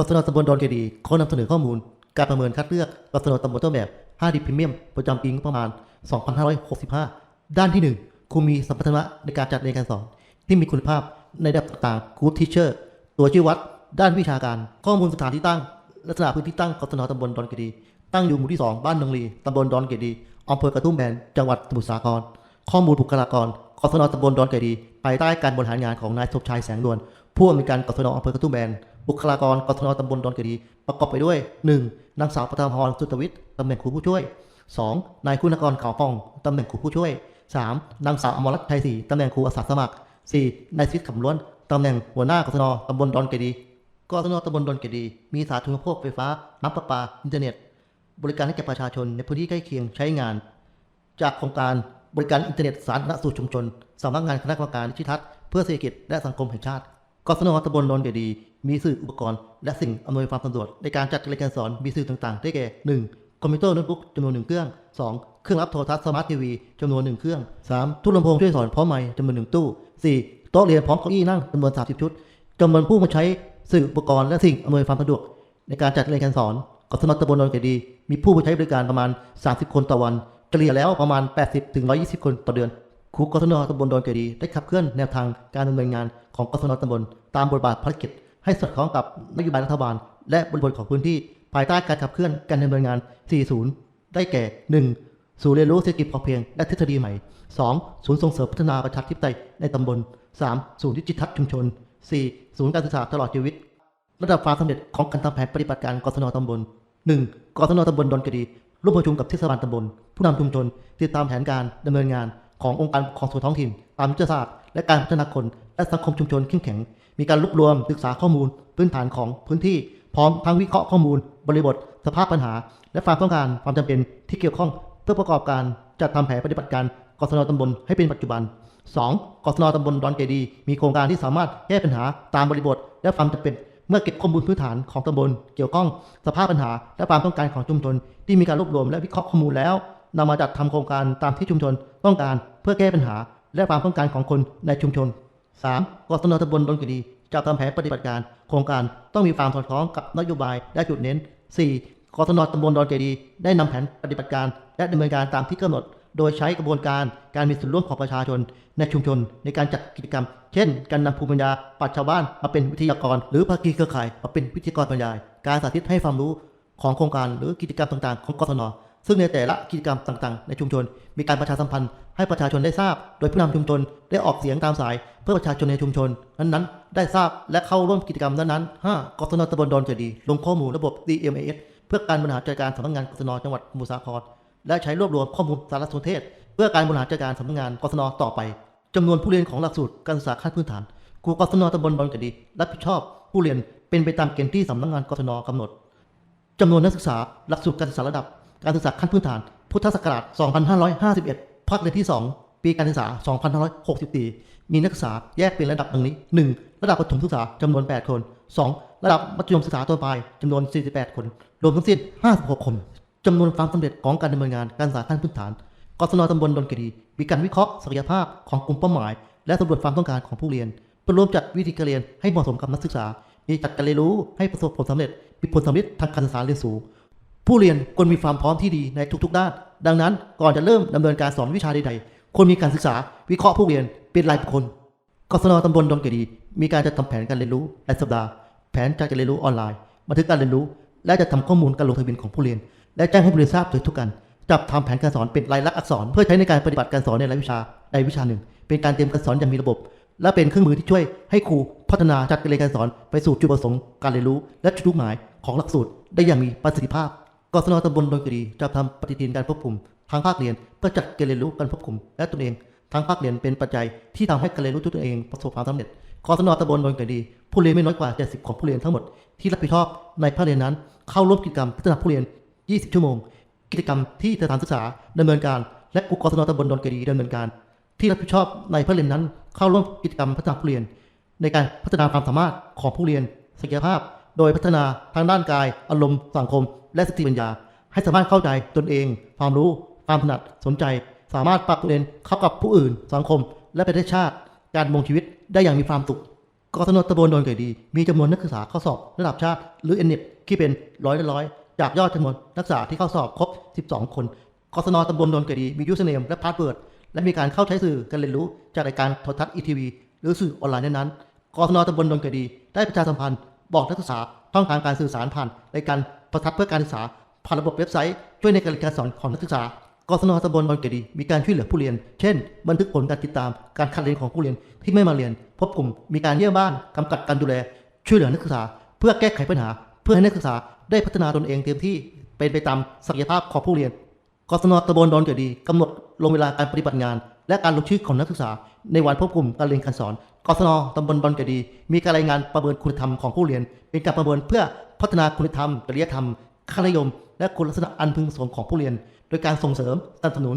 กศนตำบลดอนเกดีเขานำเสนอข้อมูล การประเมินคัดเลือกกศนตำบลต้นแบบ 5D พรีเมียมประจำปีงบประมาณ 2565 ด้านที่ 1 ครูมีสัมพันธะในการจัดเรียนการสอน ที่มีคุณภาพในระดับต่างๆ Good Teacher ตัวชี้วัด ด้านวิชาการ ข้อมูลสถานที่ตั้ง ลักษณะพื้นที่ตั้งกศนตำบลดอนเกดี ตั้งอยู่หมู่ที่ 2 บ้านนงลีตำบลดอนเกดีอำเภอกระทุ่มแบนจังหวัดสมุทรสาคร ข้อมูลบุคลากรกศนตำบลดอนเกดีภายใต้การบริหารงานของนายสมชายแสงนวลผู้อำนวยการกศนอำเภอกระทุ่มแบน บุคลากรกศนตำบลดอนเกดี ประกอบไปด้วย 1. นางสาวปฐมพรสุตวิทย์ตำแหน่งครูผู้ช่วย 2. นายคุณกรขาวฟองตำแหน่งครูผู้ช่วย 3. นางสาวอมรรัตน์ไทยศรีตำแหน่งครูอาสาสมัคร 4. นายซิดขำล้วนตำแหน่งหัวหน้ากศนตำบลดอนเกดีกศนตำบลดอนเกดี มีสาธารณูปโภคไฟฟ้าน้ำประปาอินเทอร์เน็ต บริการให้แก่ประชาชนในพื้นที่ใกล้เคียงใช้งาน จากโครงการบริการอินเทอร์เน็ตสาธารณสู่ชุมชนสำนักงานคณะกรรมการนิติทัศน์เพื่อเศรษฐกิจและสังคมแห่งชาติ กศนตำบลดอนเกดี มีสื่ออุปกรณ์ และสิ่งอำนวยความสะดวกในการจัดการเรียนการสอนมีสื่อต่างๆ ได้แก่ 1. คอมพิวเตอร์โน้ตบุ๊กจำนวนหนึ่งเครื่อง 2. เครื่องรับโทรทัศน์สมาร์ททีวีจำนวนหนึ่งเครื่อง 3. ตู้ลำโพงช่วยสอนพร้อมไมค์จำนวนหนึ่งตู้ 4. โต๊ะเรียนพร้อมเก้าอี้นั่งจำนวน 30 ชุดจำนวนผู้มาใช้สื่ออุปกรณ์และสิ่งอำนวยความสะดวกในการจัดการเรียนการสอนกศนตำบลดอนเกดี มีผู้มาใช้บริการประมาณ 30 คนต่อวันเฉลี่ยแล้วประมาณ 80ถึง120 คนต่อเดือน ครูกศนตำบลดอนเกดีได้ขับเคลื่อนแนวทางการดำเนินงานของกศนตำบลตามบทบาทภารกิจ ให้สอดคล้องกับนโยบายรัฐบาล และบริบทของพื้นที่ภายใต้การขับเคลื่อนการดำเนินงาน 40 ได้แก่ 1. ศูนย์เรียนรู้เศรษฐกิจพอเพียงและทฤษฎีใหม่ 2. ศูนย์ส่งเสริมพัฒนาประชาธิปไตยในตำบล 3. ศูนย์ดิจิทัลชุมชน 4. ศูนย์การศึกษาตลอดชีวิต ระดับความสำเร็จของการทำแผนปฏิบัติการกศนตำบล 1. กศนตำบลดอนเกดีร่วมประชุมกับเทศบาลตำบล ผู้นำชุมชนติดตามแผนการดำเนินงาน ขององค์การปกครองส่วนท้องถิ่น ตามยุทธศาสตร์และการพัฒนาคนและสังคมชุมชนเข้มแข็ง มีการรวบรวมศึกษาข้อมูล พื้นฐานของพื้นที่พร้อมทั้งวิเคราะห์ข้อมูล บริบท สภาพปัญหา และความต้องการความจำเป็นที่เกี่ยวข้อง เพื่อประกอบการจัดทำแผนปฏิบัติการกศนตำบลให้เป็นปัจจุบัน 2. กศนตำบลดอนเกดี มีโครงการที่สามารถแก้ปัญหาตามบริบท และความจำเป็น เมื่อเก็บข้อมูลพื้นฐานของตำบล เกี่ยวข้อง สภาพปัญหา และความต้องการของชุมชน ที่มีการรวบรวมและวิเคราะห์ข้อมูลแล้ว นำมาจัดทำโครงการตามที่ชุมชนต้องการเพื่อแก้ปัญหา และความต้องการของคนในชุมชน 3. กศนตำบลดอนเกดีจะทำแผนปฏิบัติการ โครงการต้องมีความสอดคล้องกับนโยบายและจุดเน้น 4. กศนตำบลดอนเกดี ได้นำแผนปฏิบัติการ และดำเนินการตามที่กำหนด โดยใช้กระบวนการการมีส่วนร่วมของประชาชน ในชุมชน ในการจัดกิจกรรม เช่น การนำภูมิปัญญาปรัชญาชาวบ้านมาเป็นวิทยากร หรือภาคีเครือข่ายมาเป็นวิทยากรบรรยาย การสาธิตให้ความรู้ของโครงการหรือกิจกรรมต่างๆ ของกศน ซึ่งในแต่ละกิจกรรมต่างๆ ในชุมชน มีการประชาสัมพันธ์ให้ประชาชนได้ทราบ โดยผู้นำชุมชนได้ออกเสียงตามสาย เพื่อประชาชนในชุมชน นั้นๆ ได้ทราบและเข้าร่วมกิจกรรมนั้นๆ 5. กศนตำบลดอนเจดี ลงข้อมูลระบบ DMAS เพื่อการบริหารจัดการสำนักงานกศนจังหวัดสมุทรสาคร และใช้รวบรวมข้อมูลสารสนเทศ เพื่อการบริหารจัดการสำนักงานกศนต่อไปจำนวนผู้เรียนของหลักสูตรการศึกษาขั้นพื้นฐานครูกศนตำบลดอนเจดี รับผิดชอบ ผู้เรียนเป็นไปตามเกณฑ์ที่สำนักงานกศนกำหนดจำนวนนักศึกษาหลักสูตรการศึกษาระดับ การศึกษาขั้นพื้นฐาน พุทธศักราช 2551 ภาคเรียนที่ 2 ปีการศึกษา 2564 มีนักศึกษาแยกเป็นระดับดังนี้ 1. ระดับประถมศึกษาจำนวน 8 คน 2. ระดับมัธยมศึกษาต้นปลายจำนวน 48 คน รวมทั้งสิ้น 56 คนจำนวนความสำเร็จของการดำเนินงานการศึกษาขั้นพื้นฐานกศนตำบลดอนเกดีมีการวิเคราะห์ศักยภาพของกลุ่มเป้าหมาย และสำรวจความต้องการของผู้เรียนเพื่อร่วมจัดวิธีการเรียนให้เหมาะสมกับนักศึกษา มีจัดการเรียนรู้ให้ประสบผลสำเร็จมีผลสำเร็จทางการศึกษาเรียนสูง ผู้เรียนควรมีความพร้อมที่ดีในทุกๆ ด้าน ดังนั้นก่อนจะเริ่มดำเนินการสอนวิชาใดๆควรมีการศึกษาวิเคราะห์ผู้เรียนเป็นรายบุคคลกศนตำบลดอนเกดีมีการจัดทำแผนการเรียนรู้รายสัปดาห์ แผนการเรียนรู้ออนไลน์ บันทึกการเรียนรู้ และจะทำข้อมูลการลงทะเบียนของผู้เรียน และแจ้งให้ผู้เรียนทราบโดยทุกกัน จับทำแผนการสอนเป็นลายลักษณ์อักษร เพื่อใช้ในการปฏิบัติการสอนในรายวิชาใดวิชาหนึ่ง เป็นการเตรียมการสอนอย่างมีระบบ และเป็นเครื่องมือที่ช่วยให้ครูพัฒนาจัดการเรียนการสอนไปสู่จุดประสงค์การเรียนรู้ และจุดมุ่งหมายของหลักสูตรได้อย่างมีประสิทธิภาพ กศนตำบลดอนเกดีจะทำปฏิทินการควบคุมทางภาคเรียนเพื่อจัดการเรียนรู้การควบคุม และตนเองทางภาคเรียนเป็นปัจจัยที่ทำให้การเรียนรู้ตัวเองประสบความสำเร็จกศนตำบลดอนเกดีผู้เรียนไม่น้อยกว่า 70 ของผู้เรียนทั้งหมดที่รับผิดชอบในภาคเรียนนั้น เข้าร่วมกิจกรรมพัฒนาผู้เรียน 20 ชั่วโมง กิจกรรมที่สถานศึกษาดำเนินการ และกศนตำบลดอนเกดีดำเนินการ ที่รับผิดชอบในภาคเรียนนั้น เข้าร่วมกิจกรรมพัฒนาผู้เรียน ในการพัฒนาความสามารถของผู้เรียนศักยภาพ โดยพัฒนาทางด้านกาย อารมณ์ สังคม และสติปัญญา ให้สามารถเข้าใจตนเอง ความรู้ ความถนัด สนใจ สามารถปรับตัวเองเข้ากับผู้อื่น สังคม และประเทศชาติ การดำรงชีวิตได้อย่างมีความสุขกศนตำบลดนเกยดี มีจำนวนนักศึกษาเข้าสอบระดับชาติ หรือ n อ t ที่เป็นร้อยละร้อย จากยอดจำนวนนักศึกษาที่เข้าสอบครบ 12 คนกศนตำบลดนเกยดี มียูสเนมและพาสเวิร์ด และมีการเข้าใช้สื่อการเรียนรู้จากรายการโทรทัศน์อีทีวีหรือสื่อออนไลน์นั้นๆกศนตำบลดนเกยดี ได้ประชาสัมพันธ์ บอกนักศึกษาช่องทางการสื่อสารผ่านรายการโทรทัศน์เพื่อการศึกษาผ่านระบบเว็บไซต์ช่วยในการเรียนการสอนของนักศึกษากศนตำบลดอนเกยดีมีการช่วยเหลือผู้เรียน เช่น บันทึกผลการติดตามการคัดเรียนของผู้เรียนที่ไม่มาเรียน พบกลุ่ม มีการเยี่ยมบ้านกำกับการดูแล ช่วยเหลือนักศึกษา เพื่อแก้ไขปัญหา เพื่อให้นักศึกษาได้พัฒนาตนเองเต็มที่เป็นไปตามศักยภาพของผู้เรียนกศนตำบลดอนเกยดีกำหนดลงเวลาการปฏิบัติงาน และการลงชื่อของนักศึกษา ในวันควบคุมการเรียนการสอน กศนตำบลดอนเกดี มีการรายงานประเมินคุณธรรมของผู้เรียน เป็นการประเมินเพื่อพัฒนาคุณธรรมจริยธรรมค่านิยม และคุณลักษณะอันพึงประสงค์ของผู้เรียน โดยการส่งเสริมสนับสนุน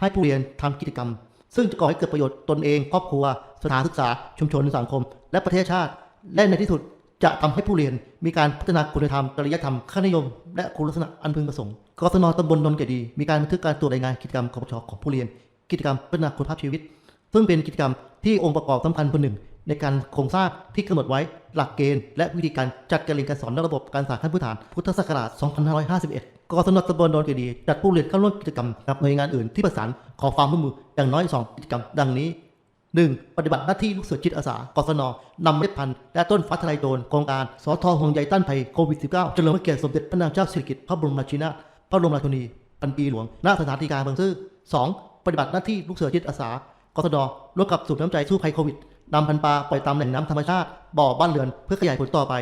ให้ผู้เรียนทำกิจกรรม ซึ่งจะก่อให้เกิดประโยชน์ตนเอง ครอบครัวสถานศึกษา ชุมชนสังคม และประเทศชาติ และในที่สุดจะทำให้ผู้เรียนมีการพัฒนาคุณธรรมจริยธรรมค่านิยม และคุณลักษณะอันพึงประสงค์กศนตำบลดอนเกดี มีการบันทึกการตรวจรายงานกิจกรรมกปชของผู้เรียน กิจกรรมพัฒนาคุณภาพชีวิต ซึ่งเป็นกิจกรรมที่องค์ประกอบสำคัญคนหนึ่ง ในการโครงสร้างที่กำหนดไว้หลักเกณฑ์และวิธีการจัดการเรียนการสอนในระบบการศึกษาขั้นพื้นฐานพุทธศักราช 2551กศนตบลดอนเกดีจัดผู้เรียนเข้าร่วมกิจกรรมกับหน่วยงานอื่นที่ประสานขอความร่วมมืออย่างน้อย 2 กิจกรรม ดังนี้ 1. ปฏิบัติหน้าที่ลูกเสือจิตอาสากศนนำเมล็ดพันธุ์และต้นฟ้าทลายโจรโครงการสอทอห่วงใยต้านภัยโควิด -19 เฉลิมพระเกียรติสมเด็จพระนางเจ้าสิริกิติ์พระบรมราชินีนาพระบรมราชินีพันปีหลวงณสถานที่การบางซื่อ 2. ปฏิบัติหน้าที่ลูกเสือจิตอาสา กศนร่วมกับศูนย์น้ำใจสู้ภัยโควิดนำพันปลาปล่อยตามแหล่งน้ำธรรมชาติ บ่อบ้านเรือนเพื่อขยายผลต่อไป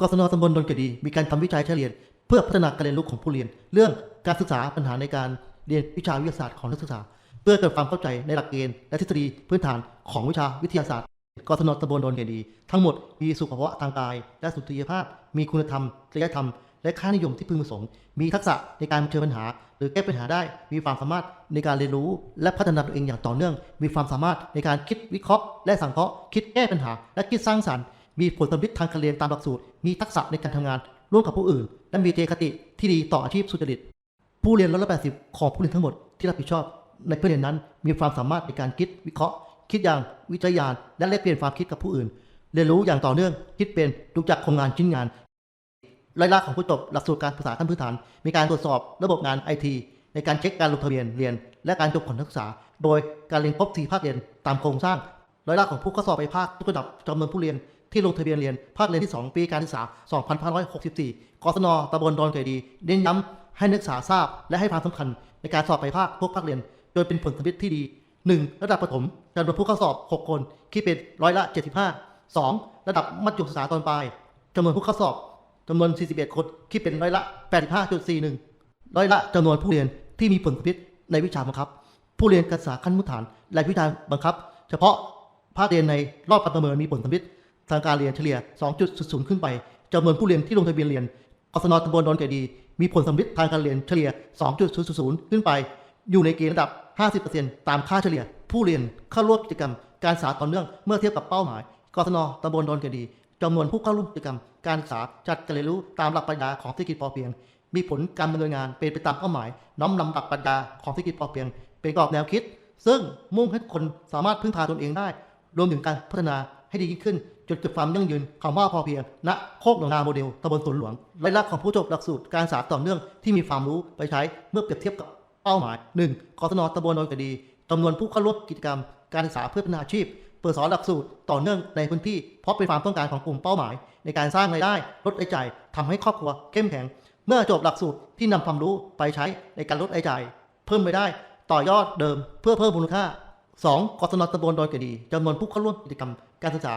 กศนตำบลดอนเกยดี มีการทำวิจัยเฉลี่ยเพื่อพัฒนาการเรียนรู้ของผู้เรียน เรื่องการศึกษาปัญหาในการเรียนวิชาวิทยาศาสตร์ของนักศึกษา เพื่อเกิดความเข้าใจในหลักเกณฑ์และทฤษฎีพื้นฐานของวิชาวิทยาศาสตร์กศนตำบลดอนเกยดี ทั้งหมดมีสุขภาวะทางกาย และสุขภาพ มีคุณธรรมจริยธรรม และค่านิยมที่พึงประสงค์ มีทักษะในการเผชิญปัญหา หรือแก้ปัญหาได้ มีความสามารถในการเรียนรู้ และพัฒนาตัวเองอย่างต่อเนื่อง มีความสามารถในการคิดวิเคราะห์ และสังเคราะห์ คิดแก้ปัญหา และคิดสร้างสรรค์ มีผลสำลิดทางการเรียนตามหลักสูตร มีทักษะในการทำงาน ร่วมกับผู้อื่น และมีเจตคติที่ดีต่ออาชีพสุจริต ผู้เรียนร้อยละแปดสิบของผู้เรียนทั้งหมดที่รับผิดชอบ ในผู้เรียนนั้น มีความสามารถในการคิดวิเคราะห์ คิดอย่างวิจัยญาณและแลกเปลี่ยนความคิดกับผู้อื่นเรียนรู้อย่างต่อเนื่อง คิดเป็นรู้จักโครงงานชิ้นงาน รายละของผู้จบหลักสูตรการภาษาขั้นพื้นฐาน มีการตรวจสอบระบบงานไอทีในการเช็คการลงทะเบียนเรียน และการจบของนักศึกษา โดยการเรียนครบ4ภาคเรียนตามโครงสร้างรายละของผู้เข้าสอบไปภาคทุกระดับจำนวนผู้เรียนที่ลงทะเบียนเรียน ภาคเรียนที่ 2 ปีการศึกษา 2564 กศนตำบลดอนเกยดี เน้นย้ำให้นักศึกษาทราบ และให้ความสำคัญในการสอบไปภาคทุกภาคเรียน โดยเป็นผลสำลิดที่ดี 1. ระดับประถมจำนวนผู้เข้าสอบ 6 คน คิดเป็นร้อยละ 75 2. ระดับมัธยมศึกษาตอนปลายจำนวนผู้เข้าสอบ จำนวน 41 คนคิดเป็นร้อยละ 85.41 ร้อยละจำนวนผู้เรียนที่มีผลสำลิดในวิชาบังคับ ผู้เรียนการศึกษาขั้นพื้นฐานและวิชาบังคับ เฉพาะภาคเรียนในรอบการประเมินมีผลสำลิดทางการเรียนเฉลี่ย 2.00 ขึ้นไปจำนวนผู้เรียนที่ลงทะเบียนเรียนกศนตำบลดอนเกยดีมีผลสำลิดทางการเรียนเฉลี่ย 2.00 ขึ้นไป อยู่ในเกณฑ์ระดับ 50%ตามค่าเฉลี่ย ผู้เรียนเข้าร่วมกิจกรรมการศึกษาต่อเนื่องเมื่อเทียบกับเป้าหมายกศนตำบลดอนเกยดี จำนวนผู้เข้าร่วมกิจกรรม การศึกษาจัดการเรียนรู้ตามหลักปรัชญาของเศรษฐกิจพอเพียง มีผลการดำเนินงานเป็นไปตามเป้าหมาย น้อมนำหลักปรัชญาของเศรษฐกิจพอเพียง เป็นกรอบแนวคิด ซึ่งมุ่งให้คนสามารถพึ่งพาตนเองได้ รวมถึงการพัฒนาให้ดียิ่งขึ้นจนเกิดความยั่งยืนคำว่าพอเพียง ณโคกหนองนาโมเดลตำบลสวนหลวงรายลักษณ์ของผู้จบหลักสูตรการศึกษาต่อเนื่องที่มีความรู้ไปใช้เมื่อเปรียบเทียบกับเป้าหมาย 1. กศนตำบลดอนกระดีจำนวนผู้เข้าร่วมกิจกรรม การศึกษาเพื่อพัฒนาอาชีพ เปิดสอนหลักสูตรต่อเนื่องในพื้นที่ เพราะเป็นความต้องการของกลุ่มเป้าหมาย ในการสร้างรายได้ลดรายจ่ายทำให้ครอบครัวเข้มแข็ง เมื่อจบหลักสูตรที่นำความรู้ไปใช้ในการลดรายจ่าย เพิ่มรายได้ ต่อยอดเดิม เพื่อเพิ่มมูลค่า 2. กศนตำบลดอยเกดีจำนวนผู้เข้าร่วมกิจกรรมการศึกษา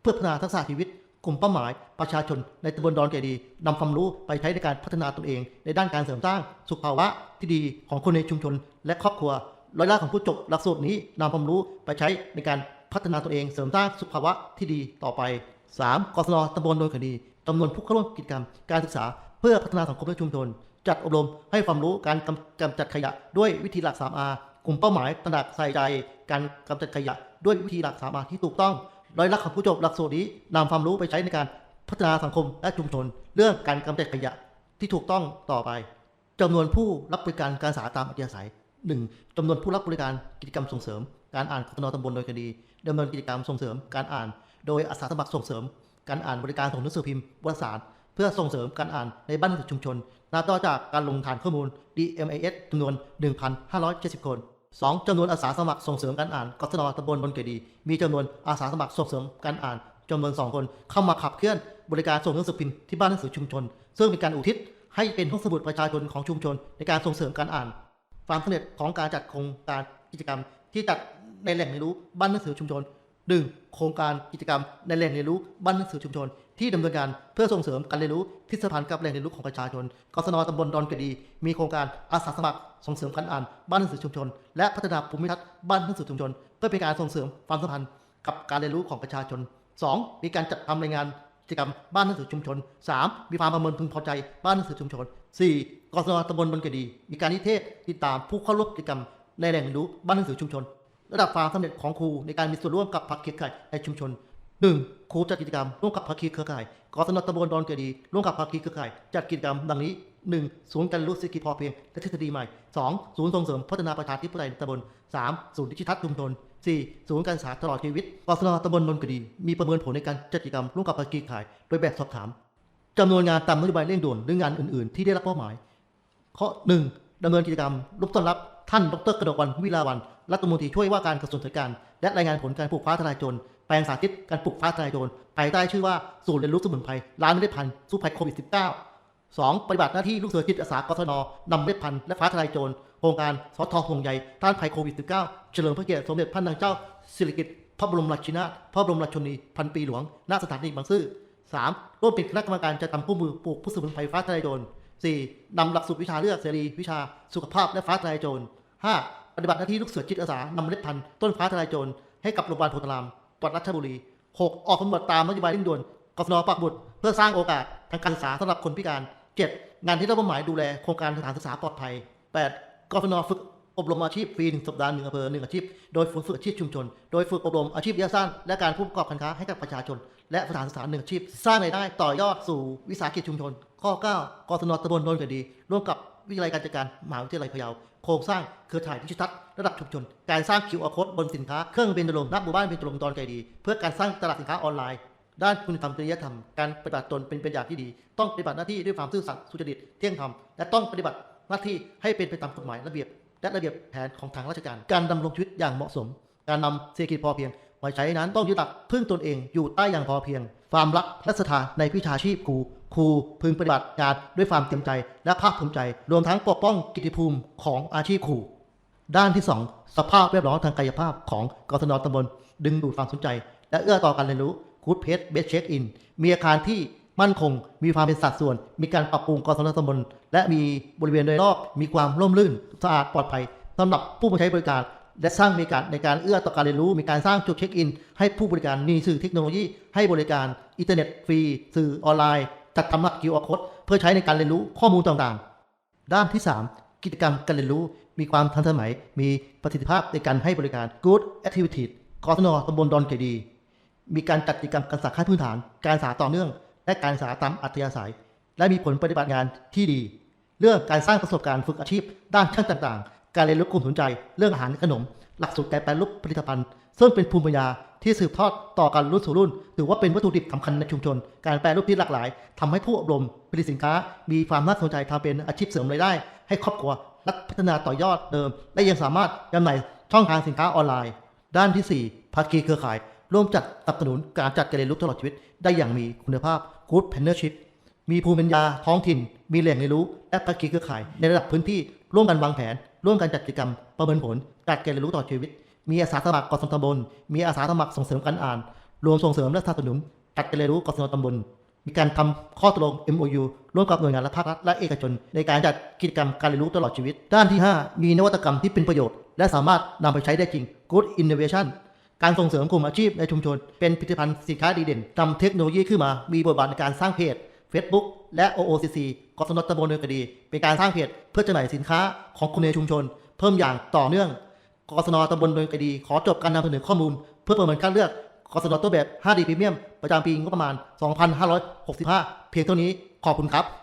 เพื่อพัฒนาทักษะชีวิต กลุ่มเป้าหมาย ประชาชนในตำบลดอนเกดีนำความรู้ไปใช้ในการพัฒนาตนเอง ในด้านการเสริมสร้างสุขภาวะที่ดีของคนในชุมชน และครอบครัวร้อยละของผู้จบหลักสูตรนี้นำความรู้ไปใช้ในการ พัฒนาตนเองเสริมสร้างสุขภาวะที่ดีต่อไป 3. กศนตำบลโดอนเกดีจำนวนผู้เข้าร่วมกิจกรรมการศึกษา เพื่อพัฒนาสังคมและชุมชน จัดอบรมให้ความรู้การกำกำจัดขยะด้วยวิธีหลัก 3R กลุ่มเป้าหมายตระหนักใส่ใจ การกำจัดขยะด้วยวิธีหลัก 3R ที่ถูกต้องร้อยละของผู้จบหลักสูตรนี้นำความรู้ไปใช้ในการพัฒนาสังคมและชุมชน เรื่องการกำจัดขยะที่ถูกต้องต่อไปจำนวนผู้รับบริการการศึกษาตามอัธยาศัย 1. จำนวนผู้รับบริการกิจกรรมส่งเสริม การอ่านกศนตำบลโดยคดีดำเนินกิจกรรมส่งเสริม การอ่าน โดยอาสาสมัครส่งเสริม การอ่านบริการส่งหนังสือพิมพ์วารสาร เพื่อส่งเสริมการอ่านในบ้านชุมชนนับต่อจากการลงฐานข้อมูล DMAS จำนวน 1,570 คน 2. จำนวนอาสาสมัครส่งเสริมการอ่านกศนตำบลบนเกดี มีจำนวนอาสาสมัครส่งเสริมการอ่านจำนวน 2 คน เข้ามาขับเคลื่อนบริการส่งหนังสือพิมพ์ที่บ้านหนังสือชุมชน ซึ่งเป็นการอุทิศให้เป็นห้องสมุดประชาชนของชุมชนในการส่งเสริมการอ่าน ความสำเร็จของการจัดโครงการกิจกรรม ที่จัดในแหล่งเรียนรู้บ้านหนังสือชุมชน 1. โครงการกิจกรรมในแหล่งเรียนรู้บ้านหนังสือชุมชน ที่ดำเนินการเพื่อส่งเสริมการเรียนรู้ที่สัมพันธ์กับแหล่งเรียนรู้ของประชาชนกศนตำบลดอนกระดี มีโครงการอาสาสมัครส่งเสริมการอ่านบ้านหนังสือชุมชน และพัฒนาภูมิทัศน์บ้านหนังสือชุมชน เพื่อเป็นการส่งเสริมความสัมพันธ์กับการเรียนรู้ของประชาชน 2. มีการจัดทำรายงาน กิจกรรมบ้านหนังสือชุมชน 3. มีความประเมินพึงพอใจ บ้านหนังสือชุมชน 4. กศนตำบลบนกดีมีการนิเทศติดตามผู้เข้าร่วมกิจกรรมในแหล่งเรียนรู้บ้านหนังสือชุมชน ระดับความสำเร็จของครูในการมีส่วนร่วมกับภาคีเครือข่ายในชุมชน 1. ครูจัดกิจกรรมร่วมกับภาคีเครือข่ายกศนตำบลดอนเกดีร่วมกับภาคีเครือข่าย จัดกิจกรรมดังนี้ 1. ศูนย์การรู้เศรษฐกิจพอเพียงและทฤษฎีใหม่ 2. ศูนย์ส่งเสริมพัฒนาประชาธิปไตยในตำบล 3. ศูนย์ดิจิทัลชุมชน 4. ศูนย์การศึกษาตลอดชีวิตกศนตำบลดอนกดี มีประเมินผลในการจัดกิจกรรมร่วมกับภาคีขาย โดยแบบสอบถามจำนวนงานตามนโยบายเร่งด่วนหรืองานอื่นๆ ที่ได้รับมอบหมายข้อ 1. ดำเนินกิจกรรมรูปต้อนรับท่านดรกระดกวันวิลาวันรัฐมนตรีช่วยว่าการกระทรวงศึกษาธิการ และรายงานผลการปลูกฟ้าทลายโจรแปลงสาธิตการปลูกฟ้าทลายโจรภายใต้ชื่อว่าศูนย์เรียนรู้สมุนไพรล้างเมล็ดพันสู้ภัยโควิด -19 2. ปฏิบัติหน้าที่ลูกเสือจิตอาสากศนนำเมล็ดพันธุ์และฟ้าทลายโจรโครงการสอทอห่วงใยต้านภัยโควิด -19 เฉลิมพระเกียรติสมเด็จพระนางเจ้าสิริกิติ์พระบรมราชินีนาพระบรมราชชนีพันปีหลวงณสถานีบางซื่อ 3. ร่วมเป็นคณะกรรมการจัดทำคู่มือปลูกพืชสมุนไพรฟ้าทลายโจร 4. นำหลักสูตรวิชาเลือกเสรีวิชา สุขภาพและฟ้าทลายโจร 5. ปฏิบัติหน้าที่ลูกเสือจิตอาสานำเมล็ดพันธุ์ต้นฟ้าทลายโจรให้กับโรงพยาบาลโพธารามจังหวัดราชบุรี 6. ออกสำรวจตามนโยบายเร่งด่วนกสนปักหมุดเพื่อสร้างโอกาสทางการศึกษาสำหรับคนพิการ 7. งานที่ได้รับมอบหมายดูแลโครงการสถานศึกษาปลอดภัย 8. กสนฝึกอบรมอาชีพฟรีหนึ่งสัปดาห์หนึ่งอำเภอหนึ่งอาชีพ โดยฝึกฝึกอาชีพชุมชน โดยฝึกอบรมอาชีพระยะสั้นและการผู้ประกอบการค้าให้กับประชาชน และสถานศึกษาหนึ่งอาชีพ สร้างรายได้ต่อยอดสู่วิสาหกิจชุมชน ข้อ 9กสนตำบลโนนกระดี ร่วมกับวิทยาลัยการจัดการมหาวิทยาลัยพะเยาโครงสร้างเครือข่ายดิจิทัลระดับชุมชน การสร้าง QR code บนสินค้าเครื่องเบินดลมนับหมู่บ้านเป็นตรงดอนไกดี เพื่อการสร้างตลาดสินค้าออนไลน์ ด้านคุณธรรมจริยธรรม การปฏิบัติตนเป็นเป็นอย่างที่ดี ต้องปฏิบัติหน้าที่ด้วยความซื่อสัตย์สุจริตเที่ยงธรรม และต้องปฏิบัติหน้าที่ให้เป็นไปตามกฎหมายระเบียบ และระเบียบแผนของทางราชการ การดำรงชีวิตอย่างเหมาะสม การนำเศรษฐกิจพอเพียงมาใช้นั้นต้องยึดหลักพึ่งตนเองอยู่ใต้อย่างพอเพียง ความรักและศรัทธาในวิชาชีพครูครูพึงปฏิบัติงานด้วยความเต็มใจและภาคภูมิใจ รวมทั้งปกป้องกิตติภูมิของอาชีพครูด้านที่ 2 สภาพแวดล้อมทางกายภาพของกศนตำบลดึงดูดความสนใจ และเอื้อต่อการเรียนรู้ คูดเพจเบสเช็คอินมีอาคารที่มั่นคง มีความเป็นสัดส่วน มีการปรับปรุงกศนตำบลและมีบริเวณโดยรอบมีความร่มรื่นสะอาดปลอดภัยสำหรับผู้มาใช้บริการ และสร้างบรรยากาศในการเอื้อต่อการเรียนรู้ มีการสร้างจุดเช็คอิน ให้ผู้บริการมีสื่อเทคโนโลยี ให้บริการอินเทอร์เน็ตฟรีสื่อออนไลน์ จัดทำหลัก QR code เพื่อใช้ในการเรียนรู้ข้อมูลต่างๆ ด้านที่ 3 กิจกรรมการเรียนรู้ มีความทันสมัย มีประสิทธิภาพในการให้บริการ Good Activities กศนตำบลดอนเกดี มีการจัดกิจกรรมการศึกษาขั้นพื้นฐาน การศึกษาต่อเนื่อง และการศึกษาตามอัธยาศัย และมีผลปฏิบัติงานที่ดี เรื่องการสร้างประสบการณ์ฝึกอาชีพ ด้านช่างต่างๆ การเรียนรู้กลุ่มสนใจ เรื่องอาหารขนม หลักสูตรการแปรรูปผลิตภัณฑ์ ซึ่งเป็นภูมิปัญญาที่สืบทอดต่อกันรุ่นสู่รุ่น ถือว่าเป็นวัตถุดิบสำคัญในชุมชน การแปรรูปที่หลากหลายทำให้ผู้อบรมผลิตสินค้า มีความน่าสนใจทำเป็นอาชีพเสริมรายได้ ให้ครอบครัวและพัฒนาต่อยอดเดิม และยังสามารถจำหน่ายช่องทางสินค้าออนไลน์ ด้านที่ 4ภาคีเครือข่าย ร่วมจัดสนับสนุนการจัดการเรียนรู้ตลอดชีวิต ได้อย่างมีคุณภาพ Good Partnership มีภูมิปัญญาท้องถิ่น มีแหล่งเรียนรู้และภาคีเครือข่าย ในระดับพื้นที่ร่วมกันวางแผน ร่วมกันจัดกิจกรรม ประเมินผลจัดการเรียนรู้ตลอดชีวิต มีอาสาสมัครกศนตำบล มีอาสาสมัครส่งเสริมการอ่าน รวมส่งเสริมและสนับสนุนจัดการเรียนรู้กศนตำบลมีการทำข้อตกลง MOU ร่วมกับหน่วยงานและภาครัฐและเอกชน ในการจัดกิจกรรมการเรียนรู้ตลอดชีวิต ด้านที่ 5 มีนวัตกรรมที่เป็นประโยชน์ และสามารถนำไปใช้ได้จริง Good Innovation การส่งเสริมกลุ่มอาชีพในชุมชน เป็นผลิตภัณฑ์สินค้าดีเด่นนำเทคโนโลยีขึ้นมา มีบทบาทในการสร้างเพจ Facebook และ OOCC กศนตำบลเนินกระดี เป็นการสร้างเพจเพื่อจำหน่ายสินค้าของคนในชุมชน เพิ่มอย่างต่อเนื่องกศนตำบลเนินกระดี ขอจบการนำเสนอข้อมูล เพื่อประเมินคัดเลือกกศนตัวแบบ 5D พรีเมียมประจำปีงบประมาณ 2565 เพียงเท่านี้ขอบคุณครับ